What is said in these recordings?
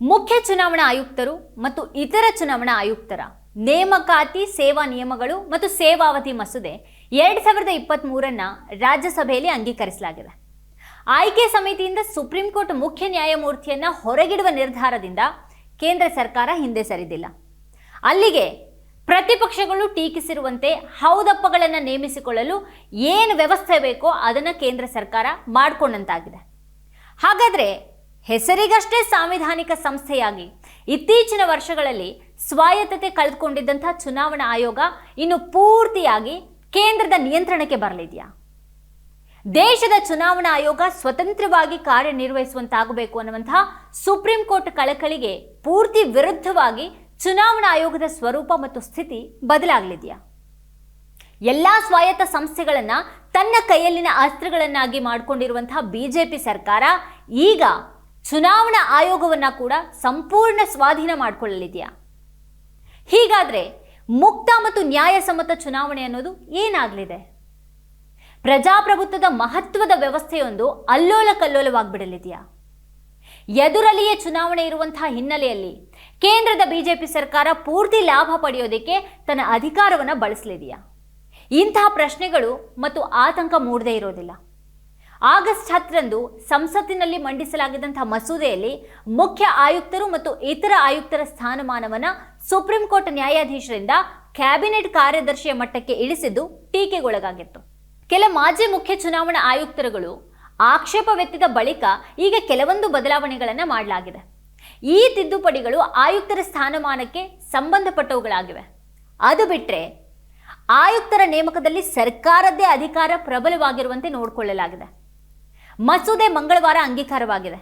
ಮುಖ್ಯ ಚುನಾವಣಾ ಆಯುಕ್ತರು ಮತ್ತು ಇತರ ಚುನಾವಣಾ ಆಯುಕ್ತರ ನೇಮಕಾತಿ, ಸೇವಾ ನಿಯಮಗಳು ಮತ್ತು ಸೇವಾವಧಿ ಮಸೂದೆ ಎರಡ್ ಸಾವಿರದ ಇಪ್ಪತ್ತ್ ಮೂರನ್ನ ರಾಜ್ಯಸಭೆಯಲ್ಲಿ ಅಂಗೀಕರಿಸಲಾಗಿದೆ. ಆಯ್ಕೆ ಸಮಿತಿಯಿಂದ ಸುಪ್ರೀಂ ಕೋರ್ಟ್ ಮುಖ್ಯ ನ್ಯಾಯಮೂರ್ತಿಯನ್ನ ಹೊರಗಿಡುವ ನಿರ್ಧಾರದಿಂದ ಕೇಂದ್ರ ಸರ್ಕಾರ ಹಿಂದೆ ಸರಿದಿಲ್ಲ. ಅಲ್ಲಿಗೆ ಪ್ರತಿಪಕ್ಷಗಳು ಟೀಕಿಸಿರುವಂತೆ ಹೌದಪ್ಪಗಳನ್ನು ನೇಮಿಸಿಕೊಳ್ಳಲು ಏನು ವ್ಯವಸ್ಥೆ ಬೇಕೋ ಅದನ್ನು ಕೇಂದ್ರ ಸರ್ಕಾರ ಮಾಡಿಕೊಂಡಂತಾಗಿದೆ. ಹಾಗಾದ್ರೆ ಹೆಸರಿಗಷ್ಟೇ ಸಾಂವಿಧಾನಿಕ ಸಂಸ್ಥೆಯಾಗಿ ಇತ್ತೀಚಿನ ವರ್ಷಗಳಲ್ಲಿ ಸ್ವಾಯತ್ತತೆ ಕಳೆದುಕೊಂಡಿದ್ದಂಥ ಚುನಾವಣಾ ಆಯೋಗ ಇನ್ನು ಪೂರ್ತಿಯಾಗಿ ಕೇಂದ್ರದ ನಿಯಂತ್ರಣಕ್ಕೆ ಬರಲಿದೆಯಾ? ದೇಶದ ಚುನಾವಣಾ ಆಯೋಗ ಸ್ವತಂತ್ರವಾಗಿ ಕಾರ್ಯನಿರ್ವಹಿಸುವಂತಾಗಬೇಕು ಅನ್ನುವಂತಹ ಸುಪ್ರೀಂ ಕೋರ್ಟ್ ಕಳಕಳಿಗೆ ಪೂರ್ತಿ ವಿರುದ್ಧವಾಗಿ ಚುನಾವಣಾ ಆಯೋಗದ ಸ್ವರೂಪ ಮತ್ತು ಸ್ಥಿತಿ ಬದಲಾಗಲಿದೆಯಾ? ಎಲ್ಲ ಸ್ವಾಯತ್ತ ಸಂಸ್ಥೆಗಳನ್ನು ತನ್ನ ಕೈಯಲ್ಲಿನ ಅಸ್ತ್ರಗಳನ್ನಾಗಿ ಮಾಡಿಕೊಂಡಿರುವಂತಹ ಬಿಜೆಪಿ ಸರ್ಕಾರ ಈಗ ಚುನಾವಣಾ ಆಯೋಗವನ್ನು ಕೂಡ ಸಂಪೂರ್ಣ ಸ್ವಾಧೀನ ಮಾಡಿಕೊಳ್ಳಲಿದೆಯಾ? ಹೀಗಾದರೆ ಮುಕ್ತ ಮತ್ತು ನ್ಯಾಯಸಮ್ಮತ ಚುನಾವಣೆ ಅನ್ನೋದು ಏನಾಗಲಿದೆ? ಪ್ರಜಾಪ್ರಭುತ್ವದ ಮಹತ್ವದ ವ್ಯವಸ್ಥೆಯೊಂದು ಅಲ್ಲೋಲ ಕಲ್ಲೋಲವಾಗಿಬಿಡಲಿದೆಯಾ ಎದುರಲ್ಲಿಯೇ ಚುನಾವಣೆ ಇರುವಂತಹ ಹಿನ್ನೆಲೆಯಲ್ಲಿ ಕೇಂದ್ರದ ಬಿಜೆಪಿ ಸರ್ಕಾರ ಪೂರ್ತಿ ಲಾಭ ಪಡೆಯೋದಕ್ಕೆ ತನ್ನ ಅಧಿಕಾರವನ್ನು ಬಳಸಲಿದೆಯಾ? ಇಂತಹ ಪ್ರಶ್ನೆಗಳು ಮತ್ತು ಆತಂಕ ಮೂಡದೇ ಇರೋದಿಲ್ಲ. ಆಗಸ್ಟ್ ಹತ್ತರಂದು ಸಂಸತ್ತಿನಲ್ಲಿ ಮಂಡಿಸಲಾಗಿದ್ದಂತಹ ಮಸೂದೆಯಲ್ಲಿ ಮುಖ್ಯ ಆಯುಕ್ತರು ಮತ್ತು ಇತರ ಆಯುಕ್ತರ ಸ್ಥಾನಮಾನವನ್ನು ಸುಪ್ರೀಂ ಕೋರ್ಟ್ ನ್ಯಾಯಾಧೀಶರಿಂದ ಕ್ಯಾಬಿನೆಟ್ ಕಾರ್ಯದರ್ಶಿಯ ಮಟ್ಟಕ್ಕೆ ಇಳಿಸಿದ್ದು ಟೀಕೆಗೊಳಗಾಗಿತ್ತು. ಕೆಲ ಮಾಜಿ ಮುಖ್ಯ ಚುನಾವಣಾ ಆಯುಕ್ತರುಗಳು ಆಕ್ಷೇಪವೆತ್ತಿದ ಬಳಿಕ ಈಗ ಕೆಲವೊಂದು ಬದಲಾವಣೆಗಳನ್ನು ಮಾಡಲಾಗಿದೆ. ಈ ತಿದ್ದುಪಡಿಗಳು ಆಯುಕ್ತರ ಸ್ಥಾನಮಾನಕ್ಕೆ ಸಂಬಂಧಪಟ್ಟವುಗಳಾಗಿವೆ. ಅದು ಬಿಟ್ಟರೆ ಆಯುಕ್ತರ ನೇಮಕದಲ್ಲಿ ಸರ್ಕಾರದ್ದೇ ಅಧಿಕಾರ ಪ್ರಬಲವಾಗಿರುವಂತೆ ನೋಡಿಕೊಳ್ಳಲಾಗಿದೆ. ಮಸೂದೆ ಮಂಗಳವಾರ ಅಂಗೀಕಾರವಾಗಿದೆ.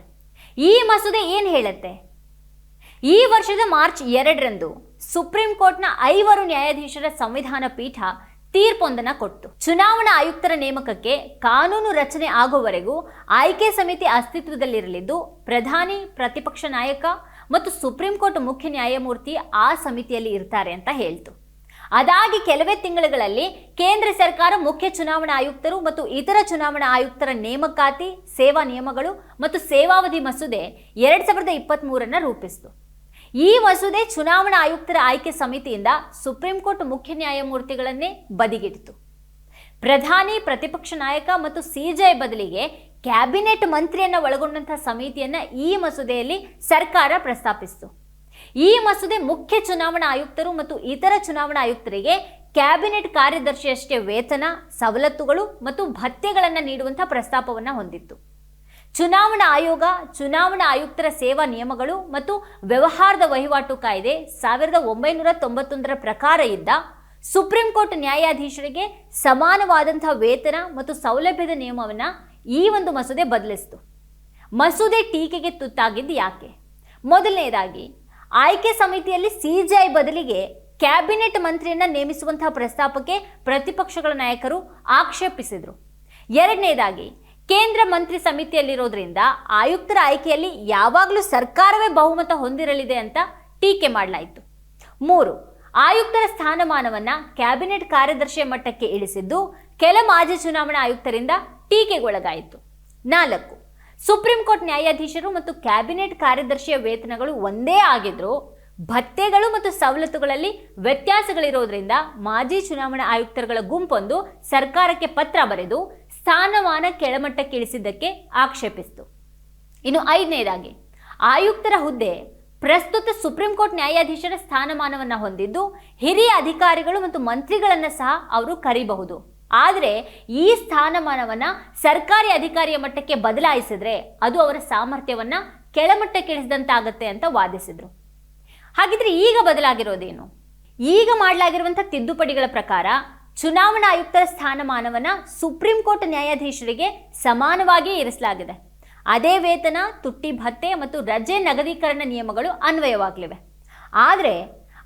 ಈ ಮಸೂದೆ ಏನು ಹೇಳುತ್ತೆ? ಈ ವರ್ಷದ ಮಾರ್ಚ್ ಎರಡರಂದು ಸುಪ್ರೀಂ ಕೋರ್ಟ್ನ ಐವರು ನ್ಯಾಯಾಧೀಶರ ಸಂವಿಧಾನ ಪೀಠ ತೀರ್ಪೊಂದನ್ನು ಕೊಟ್ಟು ಚುನಾವಣಾ ಆಯುಕ್ತರ ನೇಮಕಕ್ಕೆ ಕಾನೂನು ರಚನೆ ಆಗುವವರೆಗೂ ಆಯ್ಕೆ ಸಮಿತಿ ಅಸ್ತಿತ್ವದಲ್ಲಿರಲಿದ್ದು, ಪ್ರಧಾನಿ, ಪ್ರತಿಪಕ್ಷ ನಾಯಕ ಮತ್ತು ಸುಪ್ರೀಂ ಕೋರ್ಟ್ ಮುಖ್ಯ ನ್ಯಾಯಮೂರ್ತಿ ಆ ಸಮಿತಿಯಲ್ಲಿ ಇರ್ತಾರೆ ಅಂತ ಹೇಳ್ತು. ಅದಾಗಿ ಕೆಲವೇ ತಿಂಗಳುಗಳಲ್ಲಿ ಕೇಂದ್ರ ಸರ್ಕಾರ ಮುಖ್ಯ ಚುನಾವಣಾ ಆಯುಕ್ತರು ಮತ್ತು ಇತರ ಚುನಾವಣಾ ಆಯುಕ್ತರ ನೇಮಕಾತಿ, ಸೇವಾ ನಿಯಮಗಳು ಮತ್ತು ಸೇವಾವಧಿ ಮಸೂದೆ ಎರಡ್ ಸಾವಿರದ ಇಪ್ಪತ್ತ್ ಮೂರನ್ನ ರೂಪಿಸಿತು. ಈ ಮಸೂದೆ ಚುನಾವಣಾ ಆಯುಕ್ತರ ಆಯ್ಕೆ ಸಮಿತಿಯಿಂದ ಸುಪ್ರೀಂ ಕೋರ್ಟ್ ಮುಖ್ಯ ನ್ಯಾಯಮೂರ್ತಿಗಳನ್ನೇ ಬದಿಗಿಡಿತು. ಪ್ರಧಾನಿ, ಪ್ರತಿಪಕ್ಷ ನಾಯಕ ಮತ್ತು ಸಿಜೆ ಬದಲಿಗೆ ಕ್ಯಾಬಿನೆಟ್ ಮಂತ್ರಿಯನ್ನ ಒಳಗೊಂಡಂತಹ ಸಮಿತಿಯನ್ನ ಈ ಮಸೂದೆಯಲ್ಲಿ ಸರ್ಕಾರ ಪ್ರಸ್ತಾಪಿಸಿತು. ಈ ಮಸೂದೆ ಮುಖ್ಯ ಚುನಾವಣಾ ಆಯುಕ್ತರು ಮತ್ತು ಇತರ ಚುನಾವಣಾ ಆಯುಕ್ತರಿಗೆ ಕ್ಯಾಬಿನೆಟ್ ಕಾರ್ಯದರ್ಶಿಯಷ್ಟೇ ವೇತನ, ಸವಲತ್ತುಗಳು ಮತ್ತು ಭತ್ಯೆಗಳನ್ನು ನೀಡುವಂಥ ಪ್ರಸ್ತಾಪವನ್ನು ಹೊಂದಿತ್ತು. ಚುನಾವಣಾ ಆಯೋಗ, ಚುನಾವಣಾ ಆಯುಕ್ತರ ಸೇವಾ ನಿಯಮಗಳು ಮತ್ತು ವ್ಯವಹಾರದ ವಹಿವಾಟು ಕಾಯ್ದೆ ಸಾವಿರದ ಒಂಬೈನೂರ ತೊಂಬತ್ತೊಂದರ ಪ್ರಕಾರ ಇದ್ದ ಸುಪ್ರೀಂ ಕೋರ್ಟ್ ನ್ಯಾಯಾಧೀಶರಿಗೆ ಸಮಾನವಾದಂಥ ವೇತನ ಮತ್ತು ಸೌಲಭ್ಯದ ನಿಯಮವನ್ನು ಈ ಒಂದು ಮಸೂದೆ ಬದಲಿಸಿತು. ಮಸೂದೆ ಟೀಕೆಗೆ ತುತ್ತಾಗಿದ್ದು ಯಾಕೆ? ಮೊದಲನೇದಾಗಿ ಆಯ್ಕೆ ಸಮಿತಿಯಲ್ಲಿ ಸಿಜೆಐ ಬದಲಿಗೆ ಕ್ಯಾಬಿನೆಟ್ ಮಂತ್ರಿಯನ್ನ ನೇಮಿಸುವಂತಹ ಪ್ರಸ್ತಾಪಕ್ಕೆ ಪ್ರತಿಪಕ್ಷಗಳ ನಾಯಕರು ಆಕ್ಷೇಪಿಸಿದರು. ಎರಡನೇದಾಗಿ, ಕೇಂದ್ರ ಮಂತ್ರಿ ಸಮಿತಿಯಲ್ಲಿರೋದ್ರಿಂದ ಆಯುಕ್ತರ ಆಯ್ಕೆಯಲ್ಲಿ ಯಾವಾಗಲೂ ಸರ್ಕಾರವೇ ಬಹುಮತ ಹೊಂದಿರಲಿದೆ ಅಂತ ಟೀಕೆ ಮಾಡಲಾಯಿತು. ಮೂರು, ಆಯುಕ್ತರ ಸ್ಥಾನಮಾನವನ್ನ ಕ್ಯಾಬಿನೆಟ್ ಕಾರ್ಯದರ್ಶಿಯ ಮಟ್ಟಕ್ಕೆ ಇಳಿಸಿದ್ದು ಕೆಲ ಮಾಜಿ ಚುನಾವಣಾ ಆಯುಕ್ತರಿಂದ ಟೀಕೆಗೊಳಗಾಯಿತು. ನಾಲ್ಕು ಸುಪ್ರೀಂ ಕೋರ್ಟ್ ನ್ಯಾಯಾಧೀಶರು ಮತ್ತು ಕ್ಯಾಬಿನೆಟ್ ಕಾರ್ಯದರ್ಶಿಯ ವೇತನಗಳು ಒಂದೇ ಆಗಿದ್ರು ಭತ್ಯೆಗಳು ಮತ್ತು ಸವಲತ್ತುಗಳಲ್ಲಿ ವ್ಯತ್ಯಾಸಗಳಿರೋದ್ರಿಂದ ಮಾಜಿ ಚುನಾವಣಾ ಆಯುಕ್ತರುಗಳ ಗುಂಪೊಂದು ಸರ್ಕಾರಕ್ಕೆ ಪತ್ರ ಬರೆದು ಸ್ಥಾನಮಾನ ಕೆಳಮಟ್ಟಕ್ಕಿಳಿಸಿದ್ದಕ್ಕೆ ಆಕ್ಷೇಪಿಸಿತು. ಇನ್ನು ಐದನೇದಾಗಿ, ಆಯುಕ್ತರ ಹುದ್ದೆ ಪ್ರಸ್ತುತ ಸುಪ್ರೀಂ ಕೋರ್ಟ್ ನ್ಯಾಯಾಧೀಶರ ಸ್ಥಾನಮಾನವನ್ನು ಹೊಂದಿದ್ದು ಹಿರಿಯ ಅಧಿಕಾರಿಗಳು ಮತ್ತು ಮಂತ್ರಿಗಳನ್ನು ಸಹ ಅವರು ಕರೀಬಹುದು. ಆದರೆ ಈ ಸ್ಥಾನಮಾನವನ್ನು ಸರ್ಕಾರಿ ಅಧಿಕಾರಿಯ ಮಟ್ಟಕ್ಕೆ ಬದಲಾಯಿಸಿದ್ರೆ ಅದು ಅವರ ಸಾಮರ್ಥ್ಯವನ್ನ ಕೆಳಮಟ್ಟಕ್ಕಿಳಿಸಿದಂತಾಗತ್ತೆ ಅಂತ ವಾದಿಸಿದರು. ಹಾಗಿದ್ರೆ ಈಗ ಬದಲಾಗಿರೋದೇನು? ಈಗ ಮಾಡಲಾಗಿರುವಂಥ ತಿದ್ದುಪಡಿಗಳ ಪ್ರಕಾರ ಚುನಾವಣಾ ಆಯುಕ್ತರ ಸ್ಥಾನಮಾನವನ್ನು ಸುಪ್ರೀಂ ಕೋರ್ಟ್ ನ್ಯಾಯಾಧೀಶರಿಗೆ ಸಮಾನವಾಗಿಯೇ ಇರಿಸಲಾಗಿದೆ. ಅದೇ ವೇತನ, ತುಟ್ಟಿ ಭತ್ತೆ ಮತ್ತು ರಜೆ ನಗದೀಕರಣ ನಿಯಮಗಳು ಅನ್ವಯವಾಗಲಿವೆ. ಆದರೆ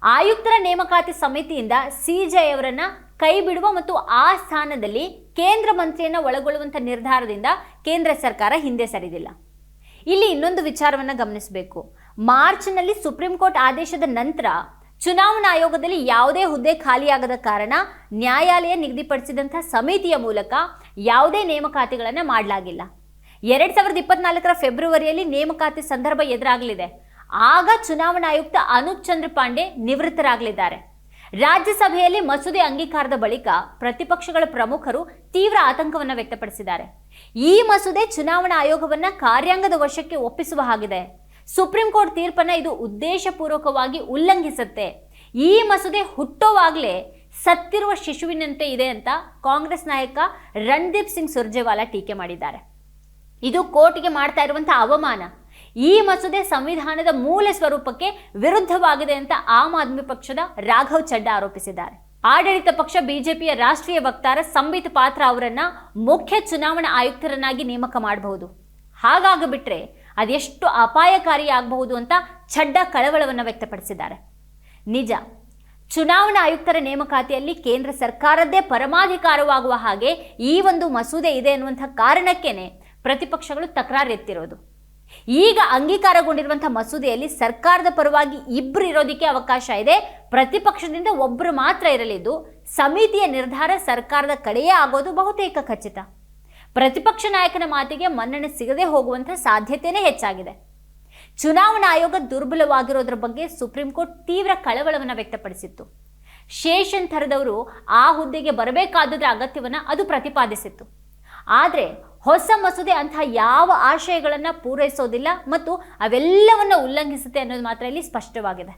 ಆಯುಕ್ತರ ನೇಮಕಾತಿ ಸಮಿತಿಯಿಂದ ಸಿಜೆ ಅವರನ್ನ ಕೈ ಬಿಡುವ ಮತ್ತು ಆ ಸ್ಥಾನದಲ್ಲಿ ಕೇಂದ್ರ ಮಂತ್ರಿಯನ್ನು ಒಳಗೊಳ್ಳುವಂಥ ನಿರ್ಧಾರದಿಂದ ಕೇಂದ್ರ ಸರ್ಕಾರ ಹಿಂದೆ ಸರಿದಿಲ್ಲ. ಇಲ್ಲಿ ಇನ್ನೊಂದು ವಿಚಾರವನ್ನು ಗಮನಿಸಬೇಕು. ಮಾರ್ಚ್ನಲ್ಲಿ ಸುಪ್ರೀಂ ಕೋರ್ಟ್ ಆದೇಶದ ನಂತರ ಚುನಾವಣಾ ಆಯೋಗದಲ್ಲಿ ಯಾವುದೇ ಹುದ್ದೆ ಖಾಲಿಯಾಗದ ಕಾರಣ ನ್ಯಾಯಾಲಯ ನಿಗದಿಪಡಿಸಿದಂಥ ಸಮಿತಿಯ ಮೂಲಕ ಯಾವುದೇ ನೇಮಕಾತಿಗಳನ್ನು ಮಾಡಲಾಗಿಲ್ಲ. ಎರಡ್ ಸಾವಿರದ ಇಪ್ಪತ್ನಾಲ್ಕರ ಫೆಬ್ರವರಿಯಲ್ಲಿ ನೇಮಕಾತಿ ಸಂದರ್ಭ ಎದುರಾಗಲಿದೆ. ಆಗ ಚುನಾವಣಾ ಆಯುಕ್ತ ಅನೂಪ್ ಚಂದ್ರ ಪಾಂಡೆ ನಿವೃತ್ತರಾಗಲಿದ್ದಾರೆ. ರಾಜ್ಯಸಭೆಯಲ್ಲಿ ಮಸೂದೆ ಅಂಗೀಕಾರದ ಬಳಿಕ ಪ್ರತಿಪಕ್ಷಗಳ ಪ್ರಮುಖರು ತೀವ್ರ ಆತಂಕವನ್ನು ವ್ಯಕ್ತಪಡಿಸಿದ್ದಾರೆ. ಈ ಮಸೂದೆ ಚುನಾವಣಾ ಆಯೋಗವನ್ನ ಕಾರ್ಯಾಂಗದ ವಶಕ್ಕೆ ಒಪ್ಪಿಸುವ ಹಾಗಿದೆ. ಸುಪ್ರೀಂ ಕೋರ್ಟ್ ತೀರ್ಪನ್ನ ಇದು ಉದ್ದೇಶಪೂರ್ವಕವಾಗಿ ಉಲ್ಲಂಘಿಸುತ್ತೆ. ಈ ಮಸೂದೆ ಹುಟ್ಟೋವಾಗಲೇ ಸತ್ತಿರುವ ಶಿಶುವಿನಂತೆ ಇದೆ ಅಂತ ಕಾಂಗ್ರೆಸ್ ನಾಯಕ ರಣದೀಪ್ ಸಿಂಗ್ ಸುರ್ಜೇವಾಲಾ ಟೀಕೆ ಮಾಡಿದ್ದಾರೆ. ಇದು ಕೋರ್ಟ್ಗೆ ಮಾಡ್ತಾ ಇರುವಂತಹ ಅವಮಾನ. ಈ ಮಸೂದೆ ಸಂವಿಧಾನದ ಮೂಲ ಸ್ವರೂಪಕ್ಕೆ ವಿರುದ್ಧವಾಗಿದೆ ಅಂತ ಆಮ್ ಆದ್ಮಿ ಪಕ್ಷದ ರಾಘವ್ ಚಡ್ಡಾ ಆರೋಪಿಸಿದ್ದಾರೆ. ಆಡಳಿತ ಪಕ್ಷ ಬಿಜೆಪಿಯ ರಾಷ್ಟ್ರೀಯ ವಕ್ತಾರ ಸಂಬಿತ್ ಪಾತ್ರ ಅವರನ್ನ ಮುಖ್ಯ ಚುನಾವಣಾ ಆಯುಕ್ತರನ್ನಾಗಿ ನೇಮಕ ಮಾಡಬಹುದು. ಹಾಗಾಗಿಬಿಟ್ರೆ ಅದೆಷ್ಟು ಅಪಾಯಕಾರಿ ಆಗಬಹುದು ಅಂತ ಚಡ್ಡ ಕಳವಳವನ್ನು ವ್ಯಕ್ತಪಡಿಸಿದ್ದಾರೆ. ನಿಜ, ಚುನಾವಣಾ ಆಯುಕ್ತರ ನೇಮಕಾತಿಯಲ್ಲಿ ಕೇಂದ್ರ ಸರ್ಕಾರದ್ದೇ ಪರಮಾಧಿಕಾರವಾಗುವ ಹಾಗೆ ಈ ಒಂದು ಮಸೂದೆ ಇದೆ ಅನ್ನುವಂಥ ಕಾರಣಕ್ಕೇನೆ ಪ್ರತಿಪಕ್ಷಗಳು ತಕರಾರು ಎತ್ತಿರೋದು. ಈಗ ಅಂಗೀಕಾರಗೊಂಡಿರುವಂಥ ಮಸೂದೆಯಲ್ಲಿ ಸರ್ಕಾರದ ಪರವಾಗಿ ಇಬ್ಬರು ಇರೋದಕ್ಕೆ ಅವಕಾಶ ಇದೆ. ಪ್ರತಿಪಕ್ಷದಿಂದ ಒಬ್ಬರು ಮಾತ್ರ ಇರಲಿದ್ದು, ಸಮಿತಿಯ ನಿರ್ಧಾರ ಸರ್ಕಾರದ ಕಡೆಯೇ ಆಗೋದು ಬಹುತೇಕ ಖಚಿತ. ಪ್ರತಿಪಕ್ಷ ನಾಯಕನ ಮಾತಿಗೆ ಮನ್ನಣೆ ಸಿಗದೆ ಹೋಗುವಂಥ ಸಾಧ್ಯತೆಯೇ ಹೆಚ್ಚಾಗಿದೆ. ಚುನಾವಣಾ ಆಯೋಗ ದುರ್ಬಲವಾಗಿರೋದ್ರ ಬಗ್ಗೆ ಸುಪ್ರೀಂ ಕೋರ್ಟ್ ತೀವ್ರ ಕಳವಳವನ್ನು ವ್ಯಕ್ತಪಡಿಸಿತ್ತು. ಶೇಷನ್ ಥರದವರು ಆ ಹುದ್ದೆಗೆ ಬರಬೇಕಾದದ್ರ ಅಗತ್ಯವನ್ನು ಅದು ಪ್ರತಿಪಾದಿಸಿತ್ತು. ಆದರೆ ಹೊಸ ಮಸೂದೆ ಅಂತಹ ಯಾವ ಆಶಯಗಳನ್ನು ಪೂರೈಸೋದಿಲ್ಲ ಮತ್ತು ಅವೆಲ್ಲವನ್ನು ಉಲ್ಲಂಘಿಸುತ್ತೆ ಅನ್ನೋದು ಮಾತ್ರ ಇಲ್ಲಿ ಸ್ಪಷ್ಟವಾಗಿದೆ.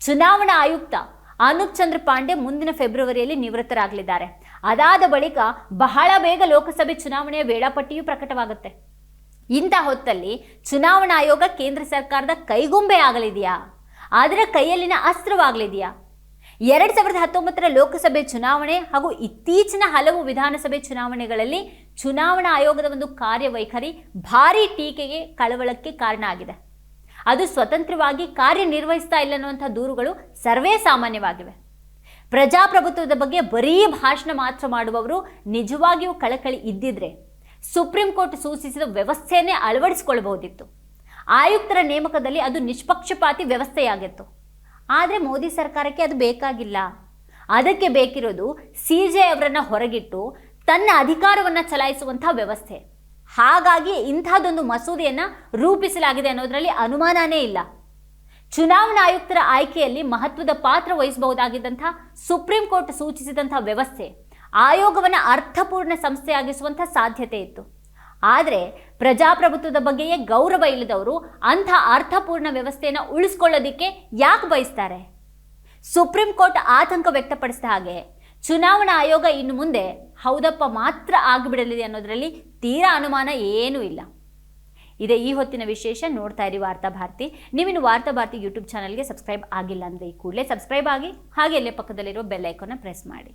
ಚುನಾವಣಾ ಆಯುಕ್ತ ಅನೂಪ್ ಚಂದ್ರ ಪಾಂಡೆ ಮುಂದಿನ ಫೆಬ್ರವರಿಯಲ್ಲಿ ನಿವೃತ್ತರಾಗಲಿದ್ದಾರೆ. ಅದಾದ ಬಳಿಕ ಬಹಳ ಬೇಗ ಲೋಕಸಭೆ ಚುನಾವಣೆಯ ವೇಳಾಪಟ್ಟಿಯೂ ಪ್ರಕಟವಾಗುತ್ತೆ. ಇಂಥ ಹೊತ್ತಲ್ಲಿ ಚುನಾವಣಾ ಆಯೋಗ ಕೇಂದ್ರ ಸರ್ಕಾರದ ಕೈಗೊಂಬೆ ಆಗಲಿದೆಯಾ? ಅದರ ಕೈಯಲ್ಲಿನ ಅಸ್ತ್ರವಾಗಲಿದೆಯಾ? ಎರಡ್ ಸಾವಿರದ ಹತ್ತೊಂಬತ್ತರ ಲೋಕಸಭೆ ಚುನಾವಣೆ ಹಾಗೂ ಇತ್ತೀಚಿನ ಹಲವು ವಿಧಾನಸಭೆ ಚುನಾವಣೆಗಳಲ್ಲಿ ಚುನಾವಣಾ ಆಯೋಗದ ಒಂದು ಕಾರ್ಯವೈಖರಿ ಭಾರೀ ಟೀಕೆಗೆ ಕಳವಳಕ್ಕೆ ಕಾರಣ ಆಗಿದೆ. ಅದು ಸ್ವತಂತ್ರವಾಗಿ ಕಾರ್ಯನಿರ್ವಹಿಸ್ತಾ ಇಲ್ಲ ಅನ್ನುವಂಥ ದೂರುಗಳು ಸರ್ವೇ ಸಾಮಾನ್ಯವಾಗಿವೆ. ಪ್ರಜಾಪ್ರಭುತ್ವದ ಬಗ್ಗೆ ಬರೀ ಭಾಷಣ ಮಾತ್ರ ಮಾಡುವವರು ನಿಜವಾಗಿಯೂ ಕಳಕಳಿ ಇದ್ದಿದ್ರೆ ಸುಪ್ರೀಂ ಕೋರ್ಟ್ ಸೂಚಿಸಿದ ವ್ಯವಸ್ಥೆಯನ್ನೇ ಅಳವಡಿಸಿಕೊಳ್ಳಬಹುದಿತ್ತು. ಆಯುಕ್ತರ ನೇಮಕದಲ್ಲಿ ಅದು ನಿಷ್ಪಕ್ಷಪಾತಿ ವ್ಯವಸ್ಥೆಯಾಗಿತ್ತು. ಆದರೆ ಮೋದಿ ಸರ್ಕಾರಕ್ಕೆ ಅದು ಬೇಕಾಗಿಲ್ಲ. ಅದಕ್ಕೆ ಬೇಕಿರೋದು ಸಿ ಜೆ ಅವರನ್ನು ಹೊರಗಿಟ್ಟು ತನ್ನ ಅಧಿಕಾರವನ್ನು ಚಲಾಯಿಸುವಂಥ ವ್ಯವಸ್ಥೆ. ಹಾಗಾಗಿ ಇಂಥದ್ದೊಂದು ಮಸೂದೆಯನ್ನು ರೂಪಿಸಲಾಗಿದೆ ಅನ್ನೋದರಲ್ಲಿ ಅನುಮಾನನೇ ಇಲ್ಲ. ಚುನಾವಣಾ ಆಯುಕ್ತರ ಆಯ್ಕೆಯಲ್ಲಿ ಮಹತ್ವದ ಪಾತ್ರ ವಹಿಸಬಹುದಾಗಿದ್ದಂಥ ಸುಪ್ರೀಂ ಕೋರ್ಟ್ ಸೂಚಿಸಿದಂಥ ವ್ಯವಸ್ಥೆ ಆಯೋಗವನ್ನು ಅರ್ಥಪೂರ್ಣ ಸಂಸ್ಥೆಯಾಗಿಸುವಂಥ ಸಾಧ್ಯತೆ ಇತ್ತು. ಆದರೆ ಪ್ರಜಾಪ್ರಭುತ್ವದ ಬಗ್ಗೆಯೇ ಗೌರವ ಇಲ್ಲದವರು ಅಂಥ ಅರ್ಥಪೂರ್ಣ ವ್ಯವಸ್ಥೆಯನ್ನು ಉಳಿಸ್ಕೊಳ್ಳೋದಿಕ್ಕೆ ಯಾಕೆ ಬಯಸ್ತಾರೆ? ಸುಪ್ರೀಂ ಕೋರ್ಟ್ ಆತಂಕ ವ್ಯಕ್ತಪಡಿಸಿದ ಹಾಗೆ ಚುನಾವಣಾ ಆಯೋಗ ಇನ್ನು ಮುಂದೆ ಹೌದಪ್ಪ ಮಾತ್ರ ಆಗಿಬಿಡಲಿದೆ ಅನ್ನೋದರಲ್ಲಿ ತೀರಾ ಅನುಮಾನ ಏನೂ ಇಲ್ಲ. ಇದೇ ಈ ಹೊತ್ತಿನ ವಿಶೇಷ ನೋಡ್ತಾ ಇರಿ ವಾರ್ತಾ ಭಾರತಿ. ನೀವಿನ್ನು ವಾರ್ತಾ ಭಾರತಿ ಯೂಟ್ಯೂಬ್ ಚಾನಲ್ಗೆ ಸಬ್ಸ್ಕ್ರೈಬ್ ಆಗಿಲ್ಲ ಅಂದರೆ ಕೂಡಲೇ ಸಬ್ಸ್ಕ್ರೈಬ್ ಆಗಿ ಹಾಗೆ ಇಲ್ಲೇ ಪಕ್ಕದಲ್ಲಿರೋ ಬೆಲ್ ಪ್ರೆಸ್ ಮಾಡಿ.